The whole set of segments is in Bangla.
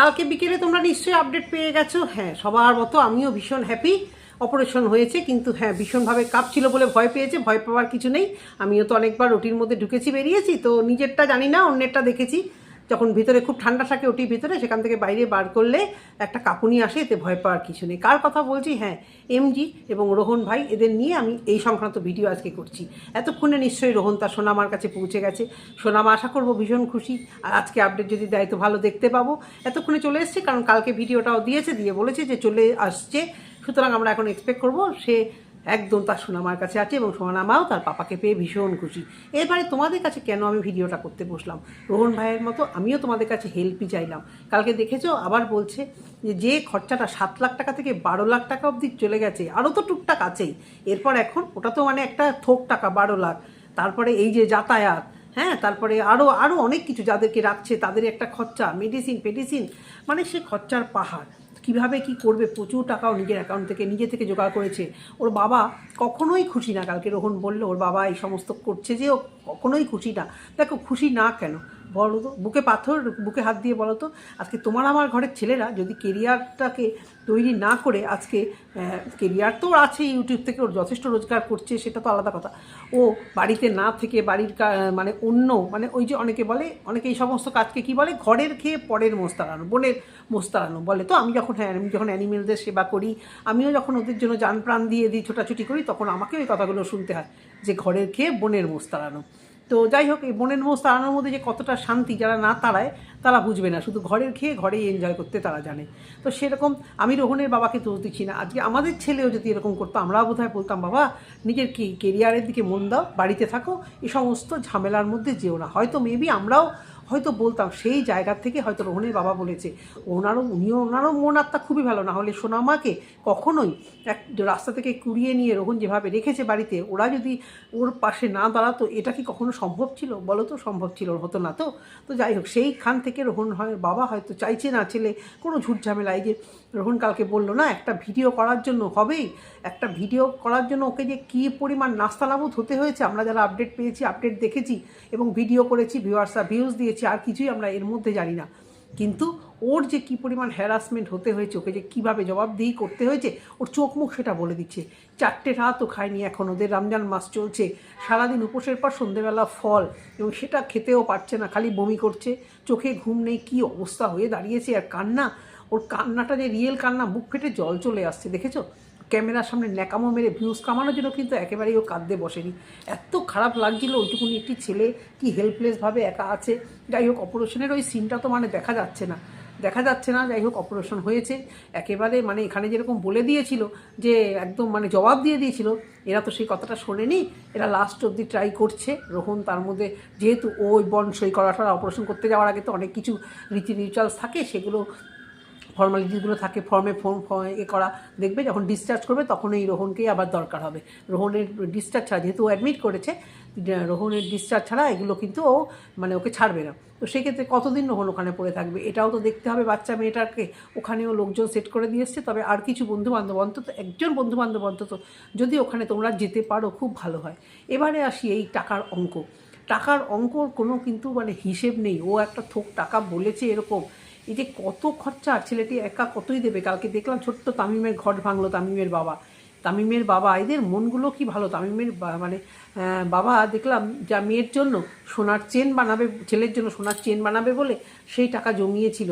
কালকে বিকেলে তোমরা নিশ্চয়ই আপডেট পেয়ে গেছো। হ্যাঁ সবার মতো আমিও ভীষণ হ্যাপি অপারেশন হয়েছে, কিন্তু হ্যাঁ ভীষণভাবে কাঁপছিল বলে ভয় পেয়েছে, ভয় পাওয়ার কিছু নেই। আমিও তো অনেকবার রুটির মধ্যে ঢুকেছি, বেরিয়েছি, তো নিজেরটা জানি না, অন্যেরটা দেখেছি। যখন ভিতরে খুব ঠান্ডা থাকে ওটির ভিতরে, সেখান থেকে বাইরে বার করলে একটা কাঁপুনি আসে, এতে ভয় পাওয়ার কিছু নেই। কার কথা বলছি? হ্যাঁ এমজি এবং রোহন ভাই, এদের নিয়ে আমি এই সংক্রান্ত ভিডিও আজকে করছি। এতক্ষণে নিশ্চয়ই রোহন তার সোনামার কাছে পৌঁছে গেছে। সোনামা, আশা করব ভীষণ খুশি। আর আজকে আপডেট যদি দেয় তো ভালো দেখতে পাবো। এতক্ষণে চলে এসছে, কারণ কালকে ভিডিওটাও দিয়েছে, দিয়ে বলেছে যে চলে আসছে। সুতরাং আমরা এখন এক্সপেক্ট করব সে একদম তার সোনামার কাছে আছে এবং সোনামাও তার পাপাকে পেয়ে ভীষণ খুশি। এবারে তোমাদের কাছে কেন আমি ভিডিওটা করতে বসলাম? রোহন ভাইয়ের মতো আমিও তোমাদের কাছে হেল্পই চাইলাম। কালকে দেখেছ, আবার বলছে যে যে খরচাটা সাত লাখ টাকা থেকে বারো লাখ টাকা অবধি চলে গেছে, আরও তো টুকটাক আছেই। এরপর এখন ওটা তো মানে একটা থোক টাকা, বারো লাখ। তারপরে এই যে যাতায়াত হ্যাঁ তারপরে আরও আরও অনেক কিছু যাদেরকে রাখছে, তাদের একটা খরচা মেডিসিন ফেডিসিন মানে সে খরচার পাহাড়। কীভাবে কি করবে? প্রচুর টাকাও নিজের অ্যাকাউন্ট থেকে, নিজে থেকে জোগাড় করেছে। ওর বাবা কখনোই খুশি না। কালকে রোহন বলল, ওর বাবা এই সমস্ত করছে যে ও কখনোই খুশি না। দেখো, খুশি না কেন? বলো তো, বুকে পাথর, বুকে হাত দিয়ে বলো তো, আজকে তোমার আমার ঘরের ছেলেরা যদি কেরিয়ারটাকে তৈরি না করে আজকে কেরিয়ার তো আছে ইউটিউব থেকে, ওর যথেষ্ট রোজগার করছে, সেটা তো আলাদা কথা। ও বাড়িতে না থেকে বাড়ির মানে অন্য মানে ওই যে অনেকে বলে, অনেকে এই সমস্ত কাজকে কি বলে? ঘরের খেয়ে পরের মোস্তারানো, বোনের মোস্তারানো বলে তো? আমি যখন হ্যাঁ আমি যখন অ্যানিমেলদের সেবা করি, আমিও যখন ওদের জন্য যান প্রাণ দিয়ে দিই, ছোটাছুটি করি, তখন আমাকেও এই কথাগুলো শুনতে হয় যে ঘরের খেয়ে বোনের মোস্তারানো। তো যাই হোক, এই বনের মোষ তাড়ানোর মধ্যে যে কতটা শান্তি যারা না তাড়ায়, তারা বুঝবে না। শুধু ঘরের খেয়ে ঘরেই এনজয় করতে তারা জানে। তো সেরকম আমি রোহনের বাবাকে দোষ দিচ্ছি না, আজকে আমাদের ছেলেও যদি এরকম করতো, আমরাও বোধহয় বলতাম, বাবা, নিজের কি কেরিয়ারের দিকে মন দাও, বাড়িতে থাকো এই সমস্ত ঝামেলার মধ্যে যেও না। হয়তো মেবি আমরাও হয়তো বলতাম, সেই জায়গা থেকে হয়তো রোহনের বাবা বলেছে, ওনারও, উনিও ওনারও মন আত্মা খুবই ভালো, না হলে সোনামাকে কখনোই এক রাস্তা থেকে কুড়িয়ে নিয়ে রোহন যেভাবে রেখেছে বাড়িতে, ওরা যদি ওর পাশে না দাঁড়াতো, এটা কি কখনো সম্ভব ছিল? বলো তো, সম্ভব ছিল, হতো না তো। তো যাই হোক, সেইখান থেকে রোহন হয় বাবা হয়তো চাইছে না ছেলে, কোনো ঝুট ঝামেলা এই যে রোহন কালকে বলল, না, একটা ভিডিও করার জন্য হবেই। একটা ভিডিও করার জন্য ওকে যে কী পরিমাণ নাস্তানাবুদ হতে হয়েছে, আমরা যারা আপডেট পেয়েছি আপডেট দেখেছি এবং ভিডিও করেছি ভিউয়ার্সরা ভিউজ দিয়েছি, আর কিছুই আমরা এর মধ্যে জানি না। কিন্তু ওর যে কী পরিমাণ হ্যারাসমেন্ট হতে হয়েছে, ওকে যে কীভাবে জবাবদিহি করতে হয়েছে, ওর চোখ মুখ সেটা বলে দিচ্ছে। চারটে রাতও খায়নি এখন, ওদের রমজান মাস চলছে। সারাদিন উপোসের পর সন্ধেবেলা ফল, এবং সেটা খেতেও পারছে না, খালি বমি করছে। চোখে ঘুম নেই, কী অবস্থা হয়ে দাঁড়িয়েছে আর কান্না। ওর কান্নাটা যে রিয়েল কান্না বুক ফেটে জল চলে আসছে, দেখেছ? ক্যামেরার সামনে ন্যাকামো মেরে ভিউজ কামানোর জন্য কিন্তু একেবারেই ও কাঁদতে বসেনি। এত খারাপ লাগছিল ওইটুকুনি একটি ছেলে, কি হেল্পলেসভাবে একা আছে। যাই হোক অপারেশনের ওই সিনটা তো মানে দেখা যাচ্ছে না। দেখা যাচ্ছে না, যাই হোক অপারেশন হয়েছে। একেবারে মানে এখানে যেরকম বলে দিয়েছিল যে একদম মানে জবাব দিয়ে দিয়েছিল, এরা তো সেই কথাটা শোনেনি। এরা লাস্ট অবধি ট্রাই করছে। রোহন তার মধ্যে যেহেতু ওই বন সই করাটা অপারেশন করতে যাওয়ার আগে তো অনেক কিছু রীতি রিচুয়ালস থাকে, সেগুলো ফর্মালিটিসগুলো থাকে ফর্মে ফর্ম এ করা, দেখবে যখন ডিসচার্জ করবে তখন এই রোহনকেই আবার দরকার হবে। রোহনের ডিসচার্জ ছাড়া, যেহেতু ও অ্যাডমিট করেছে রোহনের ডিসচার্জ ছাড়া এগুলো কিন্তু ও মানে ওকে ছাড়বে না। তো সেক্ষেত্রে কতদিন রোহন ওখানে পড়ে থাকবে? এটাও তো দেখতে হবে বাচ্চা মেয়েটাকে। ওখানেও লোকজন সেট করে দিয়ে এসছে, তবে আর কিছু বন্ধু বান্ধব অন্তত একজন বন্ধু বান্ধব অন্তত, যদি ওখানে তোমরা যেতে পারো, খুব ভালো হয়। এবারে আসি এই টাকার অঙ্ক। টাকার অঙ্কর কোনো কিন্তু মানে হিসেব নেই। ও একটা থোক টাকা বলেছে এরকম। এই যে কত খরচা, ছেলেটি একা কতই দেবে? কালকে দেখলাম ছোট্ট তামিমের ঘট ভাঙলো তামিমের বাবা। তামিমের বাবা, এদের মনগুলো কি ভালো? তামিমের মানে বাবা দেখলাম যা মেয়ের জন্য সোনার চেন বানাবে, ছেলের জন্য সোনার চেন বানাবে বলে সেই টাকা জমিয়েছিল।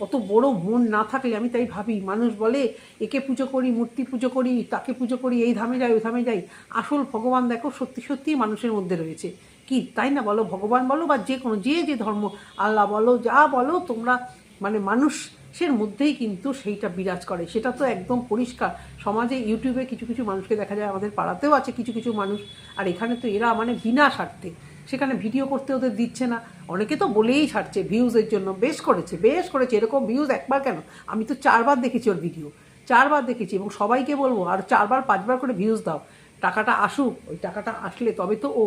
কত বড় মন না থাকলে আমি তাই ভাবি, মানুষ বলে, একে পুজো করি, মূর্তি পুজো করি, তাকে পুজো করি, এই ধামে যাই, ওই ধামে যাই। আসল ভগবান দেখো সত্যি সত্যিই মানুষের মধ্যে রয়েছে। কি, তাই না বলো? ভগবান বলো বা যে কোনো যে যে ধর্ম, আল্লাহ বলো, যা বলো, তোমরা মানে মানুষের মধ্যেই কিন্তু সেইটা বিরাজ করে। সেটা তো একদম পরিষ্কার। সমাজে, ইউটিউবে কিছু কিছু মানুষকে দেখা যায়, আমাদের পাড়াতেও আছে কিছু কিছু মানুষ। আর এখানে তো এরা মানে বিনা স্বার্থে। সেখানে ভিডিও করতে ওদের দিচ্ছে না। অনেকে তো বলেই ছাড়ছে ভিউজের জন্য। বেশ করেছে বেশ করেছে। এরকম ভিউজ একবার কেন? আমি তো চারবার দেখেছি ওর ভিডিও। চারবার দেখেছি এবং সবাইকে বলব, আর চারবার, পাঁচবার করে ভিউজ দাও। টাকাটা আসুক, ওই টাকাটা আসলে তবে তো ও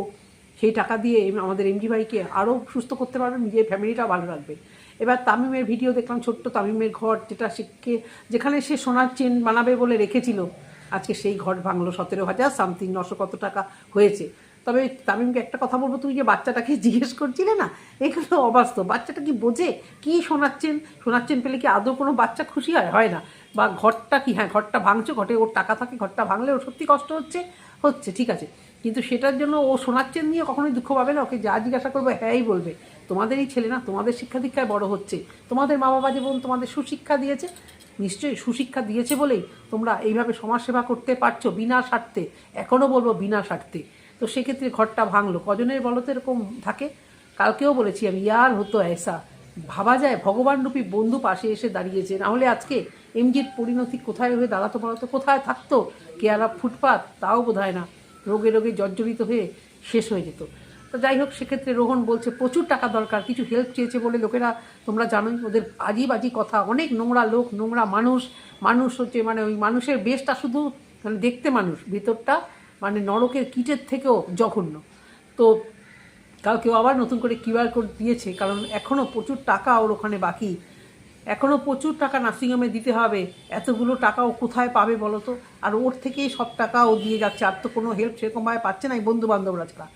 সেই টাকা দিয়ে আমাদের এমজি ভাইকে আরও সুস্থ করতে পারবে, নিজের ফ্যামিলিটা ভালো রাখবে। এবার তামিমের ভিডিও দেখলাম, ছোট্ট তামিমের ঘর, যেটা শিখকে, যেখানে সে সোনার চেন বানাবে বলে রেখেছিল। আজকে সেই ঘর ভাঙলো সতেরো হাজার সামথিং নশো কত টাকা হয়েছে। তবে তামিমকে একটা কথা বলব, তুমি যে বাচ্চাটাকে জিজ্ঞেস করছিলে না, এগুলো অবাস্তব। বাচ্চাটা কি বোঝে? কি শোনাচ্ছেন শোনাচ্ছেন পেলে কি আদৌ কোনো বাচ্চা খুশি হয়? হয় না। বা ঘরটা কি? হ্যাঁ ঘরটা ভাঙছো, ঘটে ওর টাকা থাকে, ঘরটা ভাঙলে ওর সত্যি কষ্ট হচ্ছে? হচ্ছে, ঠিক আছে। কিন্তু সেটার জন্য ও শোনাচ্ছেন নিয়ে কখনোই দুঃখ পাবে না। ওকে যা জিজ্ঞাসা করবে, হ্যাঁই বলবে। তোমাদেরই ছেলে না, তোমাদের শিক্ষা দীক্ষায় বড় হচ্ছে। তোমাদের মা বাবা যেমন তোমাদের সুশিক্ষা দিয়েছে। নিশ্চয়ই সুশিক্ষা দিয়েছে বলেই তোমরা এইভাবে সমাজসেবা করতে পারছ বিনা স্বার্থে। এখনও বলব বিনা স্বার্থে। তো সেক্ষেত্রে ঘরটা ভাঙলো। কজনের বলো তো এরকম থাকে? কালকেও বলেছি আমি, ইয়ার হতো এসা। ভাবা যায়, ভগবান রূপী বন্ধু পাশে এসে দাঁড়িয়েছে। নাহলে আজকে এমজির পরিণতি কোথায় হয়ে দাঁড়াতো বলতো? কোথায় থাকতো? কেয়ারা ফুটপাত? তাও বোধ না। রোগে রোগে জর্জরিত হয়ে শেষ হয়ে যেত। তো যাই হোক সেক্ষেত্রে রোহন বলছে, প্রচুর টাকা দরকার, কিছু হেল্প চেয়েছে বলে লোকেরা, তোমরা জানোই, ওদের আজি বাজি কথা, অনেক নোংরা লোক, নোংরা মানুষ মানুষ হচ্ছে মানে ওই মানুষের বেশটা শুধু মানে দেখতে মানুষ, ভিতরটা মানে নরকের কিটের থেকেও জঘন্য। তো কালকেও আবার নতুন করে কিউআর কোড দিয়েছে, কারণ এখনও প্রচুর টাকা ওর ওখানে বাকি। এখনও প্রচুর টাকা নার্সিংহোমে দিতে হবে, এতগুলো টাকা ও কোথায় পাবে বলো তো? আর ওর থেকেই সব টাকা ও দিয়ে যাচ্ছে, আর তো কোনো হেল্প সেরকমভাবে পাচ্ছে না এই বন্ধু বান্ধবরা ছাড়া।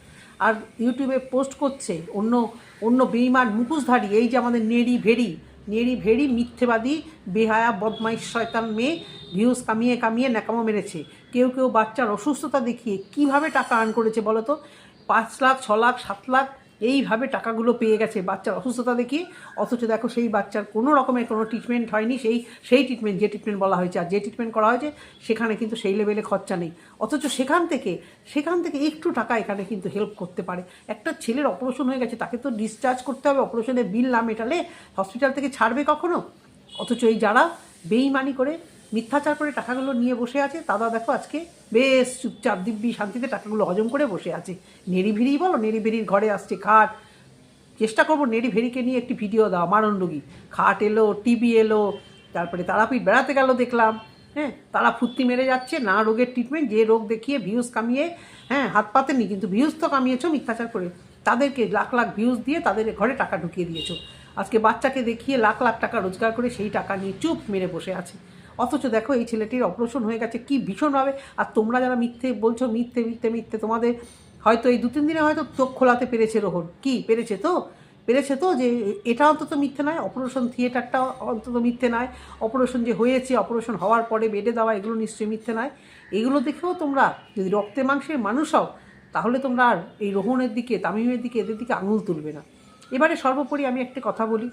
আর ইউটিউবে পোস্ট করছে অন্য অন্য বেইমান মুখোশধারী, এই যে আমাদের নেড়ি ভেড়ি নেড়ি ভেড়ি মিথ্যেবাদী, বেহায়া, বদমাইশ, শয়তান মেয়ে ভিউজ কামিয়ে কামিয়ে ন্যাকামো মেরেছে। কেউ কেউ বাচ্চার অসুস্থতা দেখিয়ে কীভাবে টাকা আর্ন করেছে বলো তো? পাঁচ লাখ, ছ লাখ, সাত লাখ এইভাবে টাকাগুলো পেয়ে গেছে বাচ্চার অসুস্থতা দেখিয়ে অথচ দেখো সেই বাচ্চার কোনো রকমের কোনো ট্রিটমেন্ট হয়নি, সেই সেই ট্রিটমেন্ট যে ট্রিটমেন্ট বলা হয়েছে আর যে ট্রিটমেন্ট করা হয়েছে, সেখানে কিন্তু সেই লেভেলে খরচা নেই। অথচ সেখান থেকে সেখান থেকে একটু টাকা এখানে কিন্তু হেল্প করতে পারে। একটা ছেলের অপারেশন হয়ে গেছে, তাকে তো ডিসচার্জ করতে হবে অপারেশনের বিল না মেটালে হসপিটাল থেকে ছাড়বে কখনো? অথচ এই যারা বেইমানি করে মিথ্যাচার করে টাকাগুলো নিয়ে বসে আছে। দাদা, দেখো আজকে বেশ চুপচাপ, দিব্যি শান্তিতে টাকাগুলো হজম করে বসে আছে। নেড়িভিড়ি বলো, নেড়িভিড়ির ঘরে আসছে খাট। চেষ্টা করব নেড়িভেড়িকে নিয়ে একটি ভিডিও দাও মারণ খাট এলো, টিভি এলো, তারপরে তারাপীঠ বেড়াতে গেল দেখলাম। হ্যাঁ তারা ফুর্তি মেরে যাচ্ছে, না রোগের ট্রিটমেন্ট যে রোগ দেখিয়ে ভিউজ কামিয়ে হ্যাঁ হাত পাতেনি, কিন্তু ভিউজ তো কামিয়েছো, মিথ্যাচার করে। তাদেরকে লাখ লাখ ভিউজ দিয়ে তাদের ঘরে টাকা ঢুকিয়ে দিয়েছ। আজকে বাচ্চাকে দেখিয়ে লাখ লাখ টাকা রোজগার করে সেই টাকা নিয়ে চুপ মেরে বসে আছে। অথচ দেখো এই ছেলেটির অপারেশন হয়ে গেছে, কি ভীষণভাবে। আর তোমরা যারা মিথ্যে বলছো, মিথ্যে মিথ্যে মিথ্যে, তোমাদের হয়তো এই দু তিন দিনে হয়তো চোখ খোলাতে পেরেছে রোহন। কি, পেরেছে তো? পেরেছে তো যে এটা অন্তত মিথ্যে নয়, অপারেশন থিয়েটারটা অন্তত মিথ্যে নয়। অপারেশন যে হয়েছে, অপারেশন হওয়ার পরে বেডে দেওয়া, এগুলো নিশ্চয়ই মিথ্যে নয়। এগুলো দেখেও তোমরা যদি রক্তে মাংসের মানুষ হও, তাহলে তোমরা আর এই রোহনের দিকে, তামিমের দিকে, এদের দিকে আঙুল তুলবে না। এবারে সর্বোপরি আমি একটা কথা বলি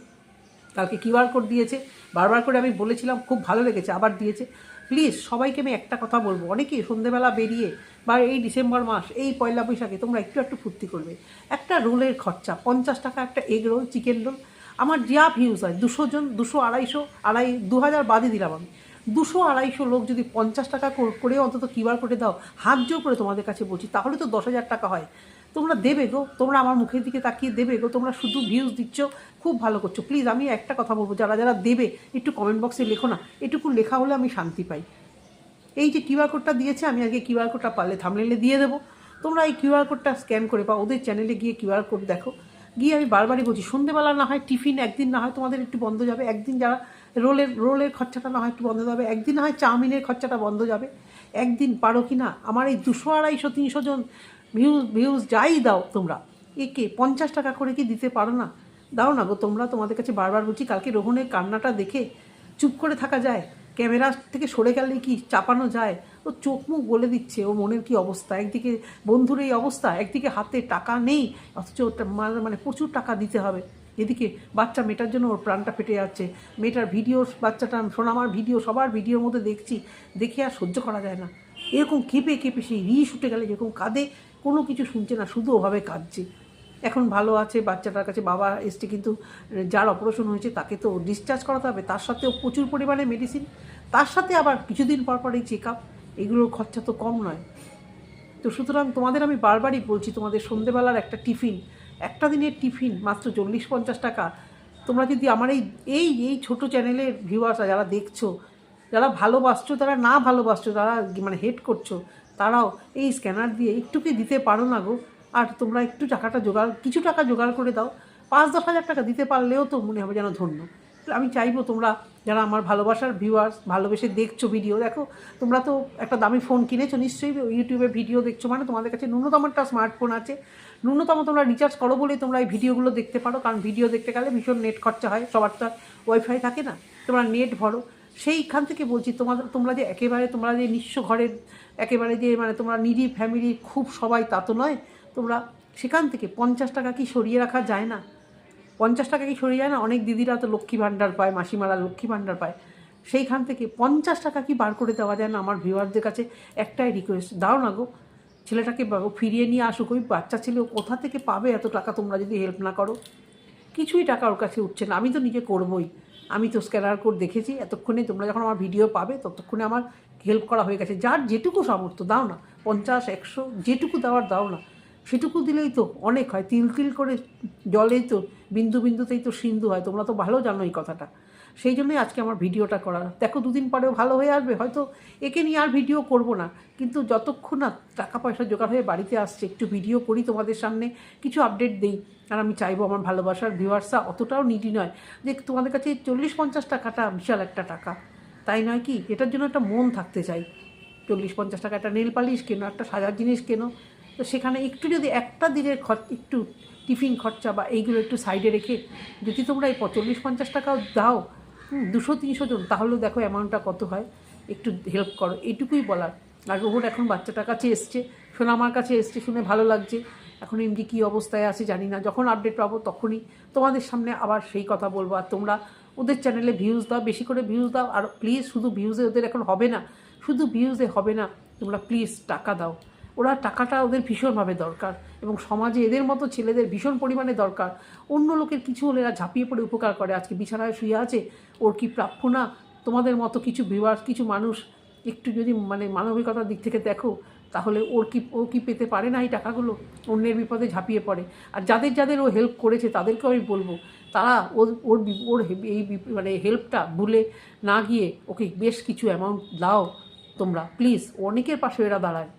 কালকে কিউআর কোড দিয়েছে, বারবার করে আমি বলেছিলাম, খুব ভালো লেগেছে, আবার দিয়েছে। প্লিজ সবাইকে আমি একটা কথা বলব অনেকে সন্ধেবেলা বেরিয়ে বা এই ডিসেম্বর মাস, এই পয়লা বৈশাখে তোমরা একটু একটু ফুর্তি করবে। একটা রোলের খরচা, পঞ্চাশ টাকা একটা এগ রোল চিকেন রোল আমার যা ভিউজ হয়, দুশো জন, দুশো আড়াইশো, আড়াই, দু হাজার বাদে দিলাম আমি। দুশো আড়াইশো লোক যদি পঞ্চাশ টাকা কর- অন্তত কিউআর কোডে দাও, হাত জোর করে তোমাদের কাছে বলছি, তাহলে তো দশ হাজার টাকা হয়। তোমরা দেবে গো, তোমরা আমার মুখের দিকে তাকিয়ে দেবে গো, তোমরা শুধু ভিউজ দিচ্ছ, খুব ভালো করছ। প্লিজ আমি একটা কথা বলব, যারা যারা দেবে, একটু কমেন্ট বক্সে লেখো না, এটুকু লেখা হলে আমি শান্তি পাই। এই যে কিউআর কোডটা দিয়েছে, আমি আগে কিউআর কোডটা পারলে থামলেলে দিয়ে দেবো। তোমরা এই কিউআর কোডটা স্ক্যান করে বা ওদের চ্যানেলে গিয়ে কিউআর কোড দেখো। গিয়ে আমি বারবারই বলছি, সন্ধেবেলা না হয় টিফিন একদিন না হয় তোমাদের একটু বন্ধ যাবে। একদিন যারা রোলের রোলের খরচাটা না হয় একটু বন্ধ যাবে, একদিন না হয় চাউমিনের খরচাটা বন্ধ যাবে। একদিন পারো কি না আমার এই দুশো আড়াইশো, তিনশো জন ভিউজ ভিউজ যাই দাও তোমরা। একে পঞ্চাশ টাকা করে কি দিতে পারো না? দাও না গো, তোমরা তোমাদের কাছে বারবার বলছি, কালকে রোহনের কান্নাটা দেখে চুপ করে থাকা যায়। ক্যামেরা থেকে সরে গেলে কি চাপানো যায়? ও চোখ মুখ বলে দিচ্ছে, ও মনের কি অবস্থা? একদিকে বন্ধুর এই অবস্থা, একদিকে হাতে টাকা নেই, অথচ মানে প্রচুর টাকা দিতে হবে। এদিকে বাচ্চা মেয়েটার জন্য ওর প্রাণটা ফেটে যাচ্ছে। মেয়েটার ভিডিও, বাচ্চাটা, সোনামার ভিডিও, সবার ভিডিওর মধ্যে দেখছি, দেখে আর সহ্য করা যায় না। এরকম কেঁপে কেঁপে সেই রিস উঠে গেলে, যেরকম কাঁদে কোনো কিছু শুনছে না, শুধু ওভাবে কাঁদছে। এখন ভালো আছে, বাচ্চাটার কাছে বাবা এসছে, কিন্তু যার অপারেশন হয়েছে তাকে তো ডিসচার্জ করাতে হবে, তার সাথেও প্রচুর পরিমাণে মেডিসিন তার সাথে আবার কিছুদিন পর পর এই চেক আপ এগুলোর খরচা তো কম নয়। তো সুতরাং তোমাদের আমি বারবারই বলছি, তোমাদের সন্ধেবেলার একটা টিফিন, একটা দিনের টিফিন, মাত্র চল্লিশ পঞ্চাশ টাকা। তোমরা যদি আমার এই এই এই ছোটো চ্যানেলের ভিউয়ার্সরা যারা দেখছ, যারা ভালোবাসছো তারা না ভালোবাসছো তারা মানে হেড করছ তারাও এই স্ক্যানার দিয়ে একটুকে দিতে পারো না গো। আর তোমরা একটু টাকাটা জোগাড়, কিছু টাকা জোগাড় করে দাও। পাঁচ দশ হাজার টাকা দিতে পারলেও তো মনে হবে যেন ধন্য। আমি চাইব তোমরা যারা আমার ভালোবাসার ভিউয়ার্স ভালোবেসে দেখছ ভিডিও দেখো, তোমরা তো একটা দামি ফোন কিনেছো, নিশ্চয়ই ইউটিউবে ভিডিও দেখছ। মানে তোমাদের কাছে ন্যূনতম একটা স্মার্টফোন আছে। ন্যূনতম তোমরা রিচার্জ করো বলেই তোমরা এই ভিডিওগুলো দেখতে পারো। কারণ ভিডিও দেখতে গেলে ভীষণ নেট খরচা হয়। সবার তো ওয়াইফাই থাকে না। তোমরা নেট ভরো। সেইখান থেকে বলছি, তোমাদের, তোমরা যে একেবারে, তোমরা যে নিঃস্ব ঘরের একেবারে যে মানে তোমরা নিডি ফ্যামিলি খুব সবাই তা তো নয়, তোমরা সেখান থেকে পঞ্চাশ টাকা কি সরিয়ে রাখা যায় না? পঞ্চাশ টাকা কি সরিয়ে যায় না? অনেক দিদিরা তো লক্ষ্মী ভাণ্ডার পায়, মাসিমারা লক্ষ্মী ভাণ্ডার পায়। সেইখান থেকে পঞ্চাশ টাকা কি বার করে দেওয়া যায় না আমার ভিউয়ারদের কাছে? একটাই রিকোয়েস্ট দাও না গো। ছেলেটাকে ফিরিয়ে নিয়ে আসুক, ওই বাচ্চা ছেলে কোথা থেকে পাবে? এত টাকা তোমরা যদি হেল্প না করো। কিছুই টাকা ওর কাছে উঠছে না। আমি তো নিজে করবই। আমি তো স্ক্যানার কোড দেখেছি, এতক্ষণে তোমরা যখন আমার ভিডিও পাবে, ততক্ষণে আমার হেল্প করা হয়ে গেছে। যার যেটুকু সামর্থ্য, দাও না। পঞ্চাশ, একশো, যেটুকু দেওয়ার, দাও না। সেটুকু দিলেই তো অনেক হয়। তিল তিল করে জলেই তো, বিন্দু বিন্দুতেই তো সিন্ধু হয়। তোমরা তো ভালো জানো এই কথাটা। সেই জন্যই আজকে আমার ভিডিওটা করা। দেখো, দুদিন পরেও ভালো হয়ে আসবে। হয়তো একে নিয়ে আর ভিডিও করব না। কিন্তু যতক্ষণ না টাকা পয়সা জোগাড় হয়ে বাড়িতে আসছে, একটু ভিডিও করি তোমাদের সামনে, কিছু আপডেট দিই। আর আমি চাইব আমার ভালোবাসার ভিউয়ার্সরা অতটাও নিডি নয়। যে তোমাদের কাছে চল্লিশ পঞ্চাশ টাকাটা বিশাল একটা টাকা, তাই নয় কি? এটার জন্য একটা মন থাকতে চাই। চল্লিশ পঞ্চাশ টাকা একটা নেল পালিশ কেনো, একটা সাজার জিনিস কেনো? তো সেখানে একটু যদি একটা দিনের খরচ, একটু টিফিন খরচা বা এইগুলো একটু সাইডে রেখে যদি তোমরা এই চল্লিশ পঞ্চাশ টাকাও দাও দুশো, তিনশো জন, তাহলেও দেখো অ্যামাউন্টটা কত হয়। একটু হেল্প করো, এইটুকুই বলার। আর রোহন এখন বাচ্চাটার কাছে এসছে। শোনা আমার কাছে এসছে শুনে ভালো লাগছে। এখন এমনি কী অবস্থায় আছে জানি না। যখন আপডেট পাবো তখনই তোমাদের সামনে আবার সেই কথা বলব। আর তোমরা ওদের চ্যানেলে ভিউজ দাও, বেশি করে ভিউজ দাও। আর প্লিজ শুধু ভিউজে ওদের এখন হবে না, শুধু ভিউজে হবে না, তোমরা প্লিজ টাকা দাও। ওরা টাকাটা ওদের ভীষণভাবে দরকার এবং সমাজে এদের মতো ছেলেদের ভীষণ পরিমাণে দরকার। অন্য লোকের কিছু হলে এরা ঝাঁপিয়ে পড়ে উপকার করে। আজকে বিছানায় শুয়ে আছে, ওর কি প্রাপ্য না? তোমাদের মতো কিছু ভিউয়ার্স কিছু মানুষ একটু যদি মানে মানবিকতার দিক থেকে দেখো, তাহলে ওর কি, ও কি পেতে পারে না এই টাকাগুলো? অন্যের বিপদে ঝাঁপিয়ে পড়ে। আর যাদের যাদের ও হেল্প করেছে তাদেরকে আমি বলব, তারা ওর ওর ওর এই মানে হেল্পটা ভুলে না গিয়ে ওকে বেশ কিছু অ্যামাউন্ট দাও তোমরা। প্লিজ অনেকের পাশে এরা দাঁড়ায়।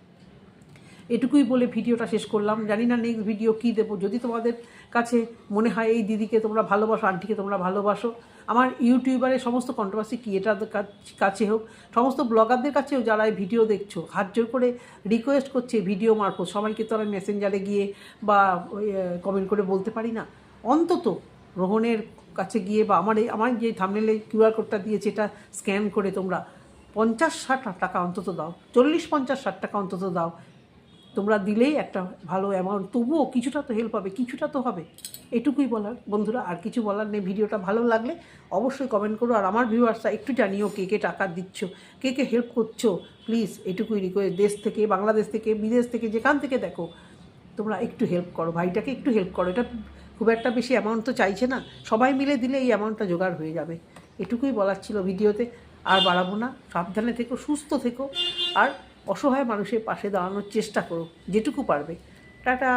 এটুকুই বলে ভিডিওটা শেষ করলাম। জানি না নেক্সট ভিডিও কী দেবো। যদি তোমাদের কাছে মনে হয় এই দিদিকে তোমরা ভালোবাসো, আন্টিকে তোমরা ভালোবাসো, আমার ইউটিউবারের সমস্ত কন্ট্রোভার্সি কি এটা কাছে হোক, সমস্ত ব্লগারদের কাছেও যারা এই ভিডিও দেখছ, হাত জোর করে রিকোয়েস্ট করছে ভিডিও মারফত, সবাইকে তো আমি মেসেঞ্জারে গিয়ে বা কমেন্ট করে বলতে পারি না। অন্তত রোহনের কাছে গিয়ে বা আমার এই, আমার যে থামনেলে কিউআর কোডটা দিয়েছে, এটা স্ক্যান করে তোমরা পঞ্চাশ ষাট টাকা অন্তত দাও। চল্লিশ পঞ্চাশ ষাট টাকা অন্তত দাও। তোমরা দিলেই একটা ভালো অ্যামাউন্ট তবুও কিছুটা তো হেল্প হবে, কিছুটা তো হবে। এটুকুই বলার। বন্ধুরা, আর কিছু বলার নেই, ভিডিওটা ভালো লাগলে অবশ্যই কমেন্ট করো। আর আমার ভিউয়ার্সরা একটু জানিও কে কে টাকা দিচ্ছ, কে কে হেল্প করছ। প্লিজ এটুকুই রিকোয়েস্ট দেশ থেকে, বাংলাদেশ থেকে, বিদেশ থেকে, যেখান থেকে দেখো, তোমরা একটু হেল্প করো। ভাইটাকে একটু হেল্প করো। এটা খুব একটা বেশি অ্যামাউন্ট তো চাইছে না। সবাই মিলে দিলে এই অ্যামাউন্টটা জোগাড় হয়ে যাবে। এটুকুই বলার ছিল ভিডিওতে। আর বাড়াবো না। সাবধানে থেকো, সুস্থ থেকো। আর অসহায় মানুষের পাশে দাঁড়ানোর চেষ্টা করো যেটুকু পারবে। টাটা।